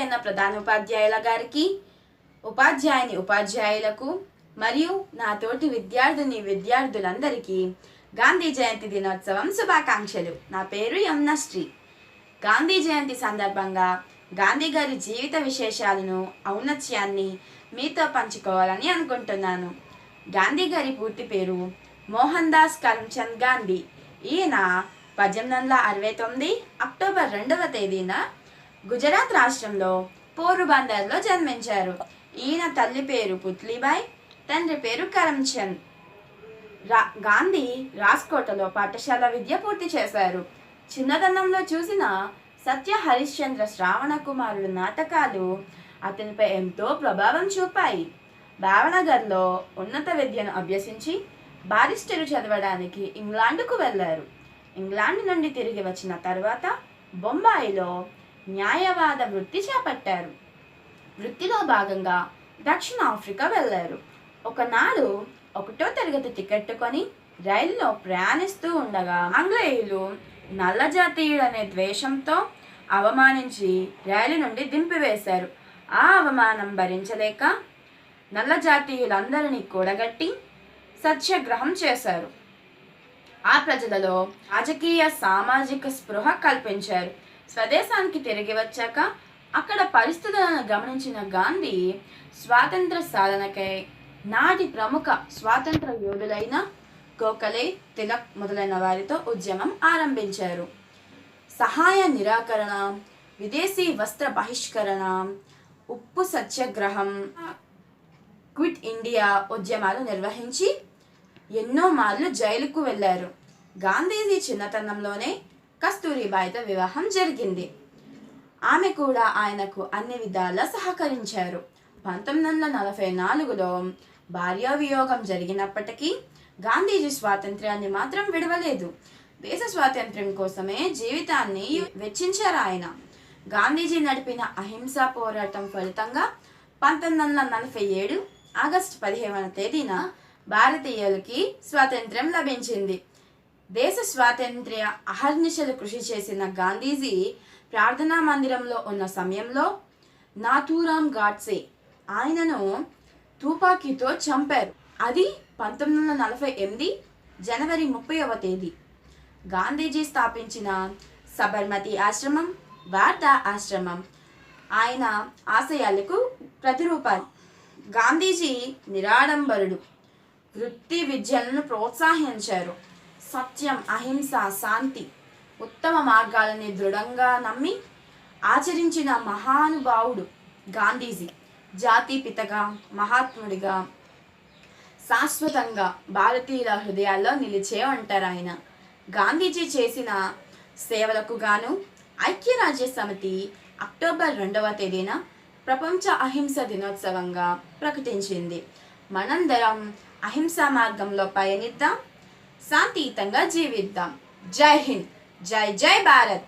గౌరవనీయులైన ప్రధానోపాధ్యాయుల గారికి ఉపాధ్యాయుని ఉపాధ్యాయులకు మరియు నా తోటి విద్యార్థిని విద్యార్థులందరికీ గాంధీ జయంతి దినోత్సవం శుభాకాంక్షలు. నా పేరు యమునశ్రీ. గాంధీ జయంతి సందర్భంగా గాంధీ గారి జీవిత విశేషాలను ఔన్నత్యాన్ని మీతో పంచుకోవాలని అనుకుంటున్నాను. గాంధీ గారి పూర్తి పేరు మోహన్ దాస్ కరమ్చంద్ గాంధీ. ఈయన పద్దెనిమిది వందల అరవై తొమ్మిది అక్టోబర్ రెండవ తేదీన గుజరాత్ రాష్ట్రంలో పోరుబందర్లో జన్మించారు. ఈయన తల్లి పేరు పుత్లీబాయ్ తండ్రి పేరు కరమ్చంద్ రా గాంధీ రాజ్కోటలో పాఠశాల విద్య పూర్తి చేశారు. చిన్నతనంలో చూసిన సత్య హరిశ్చంద్ర శ్రావణ కుమారుడు నాటకాలు అతనిపై ఎంతో ప్రభావం చూపాయి. భావనగర్లో ఉన్నత విద్యను అభ్యసించి బారిస్టరు చదవడానికి ఇంగ్లాండ్కు వెళ్ళారు. ఇంగ్లాండ్ నుండి తిరిగి వచ్చిన తర్వాత బొంబాయిలో న్యాయవాద వృత్తి చేపట్టారు. వృత్తిలో భాగంగా దక్షిణాఫ్రికా వెళ్ళారు. ఒకనాడు ఒకటో తరగతి టికెట్ కొని రైల్లో ప్రయాణిస్తూ ఉండగా ఆంగ్లేయులు నల్ల జాతీయుడనే ద్వేషంతో అవమానించి రైలు నుండి దింపివేశారు. ఆ అవమానం భరించలేక నల్లజాతీయులందరినీ కూడగట్టి సత్యాగ్రహం చేశారు. ఆ ప్రజలలో రాజకీయ సామాజిక స్పృహ కల్పించారు. స్వదేశానికి తిరిగి వచ్చాక అక్కడ పరిస్థితులను గమనించిన గాంధీ స్వాతంత్ర సాధనకై నాటి ప్రముఖ స్వాతంత్ర యోధులైన గోఖలే తిలక్ మొదలైన వారితో ఉద్యమం ఆరంభించారు. సహాయ నిరాకరణ విదేశీ వస్త్ర బహిష్కరణ ఉప్పు సత్యాగ్రహం క్విట్ ఇండియా ఉద్యమాలు నిర్వహించి ఎన్నో మార్లు జైలుకు వెళ్ళారు గాంధీజీ చిన్నతనంలోనే కస్తూరిబాయితో వివాహం జరిగింది. ఆమె కూడా ఆయనకు అన్ని విధాలా సహకరించారు. పంతొమ్మిది వందల నలభై నాలుగులో భార్యా వియోగం జరిగినప్పటికీ గాంధీజీ స్వాతంత్ర్యాన్ని మాత్రం విడవలేదు. దేశ స్వాతంత్ర్యం కోసమే జీవితాన్ని వెచ్చించారు ఆయన. గాంధీజీ నడిపిన అహింసా పోరాటం ఫలితంగా పంతొమ్మిది వందల నలభై ఏడు ఆగస్టు పదిహేనవ తేదీన భారతీయులకి స్వాతంత్ర్యం లభించింది. దేశ స్వాతంత్ర్య అహర్నిశలు కృషి చేసిన గాంధీజీ ప్రార్థనా మందిరంలో ఉన్న సమయంలో నాథూరామ్ గాడ్సే ఆయనను తుపాకీతో చంపారు. అది పంతొమ్మిది వందల నలభై ఎనిమిది జనవరి ముప్పైవ తేదీ. గాంధీజీ స్థాపించిన సబర్మతి ఆశ్రమం వార్తా ఆశ్రమం ఆయన ఆశయాలకు ప్రతిరూపాలు. గాంధీజీ నిరాడంబరుడు వృత్తి విద్యలను ప్రోత్సహించారు. సత్యం అహింస శాంతి ఉత్తమ మార్గాలని దృఢంగా నమ్మి ఆచరించిన మహానుభావుడు గాంధీజీ జాతి పితగా మహాత్ముడిగా శాశ్వతంగా భారతీయుల హృదయాల్లో నిలిచే ఉంటారు ఆయన. గాంధీజీ చేసిన సేవలకు గాను ఐక్యరాజ్య సమితి అక్టోబర్ రెండవ తేదీన ప్రపంచ అహింస దినోత్సవంగా ప్రకటించింది. మనందరం అహింసా మార్గంలో పయనిద్దాం. శాంతియుతంగా జీవిద్దాం జై హింద్ జై జై భారత్